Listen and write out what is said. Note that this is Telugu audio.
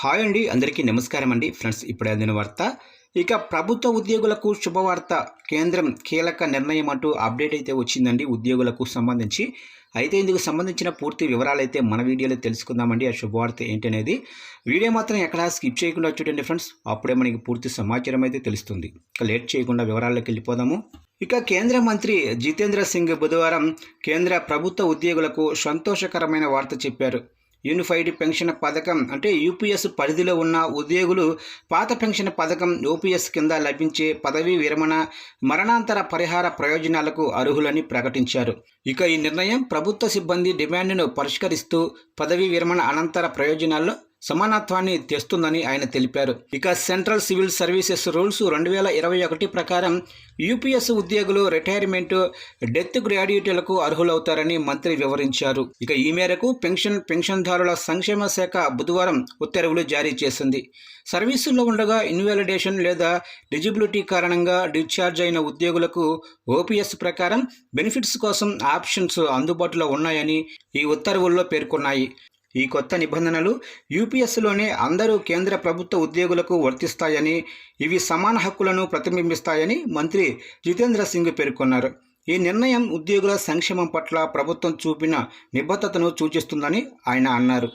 హాయ్ అండి అందరికీ నమస్కారం అండి. ఫ్రెండ్స్ ఇప్పుడు అందిన వార్త. ఇక ప్రభుత్వ ఉద్యోగులకు శుభవార్త. కేంద్రం కీలక నిర్ణయం అంటూ అప్డేట్ అయితే వచ్చిందండి ఉద్యోగులకు సంబంధించి. అయితే ఇందుకు సంబంధించిన పూర్తి వివరాలు అయితే మన వీడియోలో తెలుసుకుందామండి. ఆ శుభవార్త ఏంటనేది వీడియో మాత్రం ఎక్కడ స్కిప్ చేయకుండా చూడండి ఫ్రెండ్స్. అప్పుడే మనకి పూర్తి సమాచారం అయితే తెలుస్తుంది. ఇక లేట్ చేయకుండా వివరాల్లోకి వెళ్ళిపోదాము. ఇక కేంద్ర మంత్రి జితేంద్ర సింగ్ బుధవారం కేంద్ర ప్రభుత్వ ఉద్యోగులకు సంతోషకరమైన వార్త చెప్పారు. యూనిఫైడ్ పెన్షన్ పథకం అంటే యూపీఎస్ పరిధిలో ఉన్న ఉద్యోగులు పాత పెన్షన్ పథకం యూపీఎస్ కింద లభించే పదవీ విరమణ మరణాంతర పరిహార ప్రయోజనాలకు అర్హులని ప్రకటించారు. ఇక ఈ నిర్ణయం ప్రభుత్వ సిబ్బంది డిమాండ్ను పరిష్కరిస్తూ పదవీ విరమణ అనంతర ప్రయోజనాల్లో సమానత్వాన్ని తెస్తుందని ఆయన తెలిపారు. ఇక సెంట్రల్ సివిల్ సర్వీసెస్ రూల్స్ రెండు వేల ఇరవై ఒకటి ప్రకారం యూపీఎస్ ఉద్యోగులు రిటైర్మెంట్ డెత్ గ్రాడ్యుయేట్లకు అర్హులవుతారని మంత్రి వివరించారు. ఇక ఈ మేరకు పెన్షన్ పెన్షన్దారుల సంక్షేమ శాఖ బుధవారం ఉత్తర్వులు జారీ చేసింది. సర్వీసుల్లో ఉండగా ఇన్వాలిడేషన్ లేదా డిజిబిలిటీ కారణంగా డిశ్చార్జ్ అయిన ఉద్యోగులకు ఓపీఎస్ ప్రకారం బెనిఫిట్స్ కోసం ఆప్షన్స్ అందుబాటులో ఉన్నాయని ఈ ఉత్తర్వుల్లో పేర్కొన్నాయి. ఈ కొత్త నిబంధనలు యూపీఎస్లోనే అందరూ కేంద్ర ప్రభుత్వ ఉద్యోగులకు వర్తిస్తాయని ఇవి సమాన హక్కులను ప్రతిబింబిస్తాయని మంత్రి జితేంద్ర సింగ్ పేర్కొన్నారు. ఈ నిర్ణయం ఉద్యోగుల సంక్షేమం పట్ల ప్రభుత్వం చూపిన నిబద్ధతను సూచిస్తుందని ఆయన అన్నారు.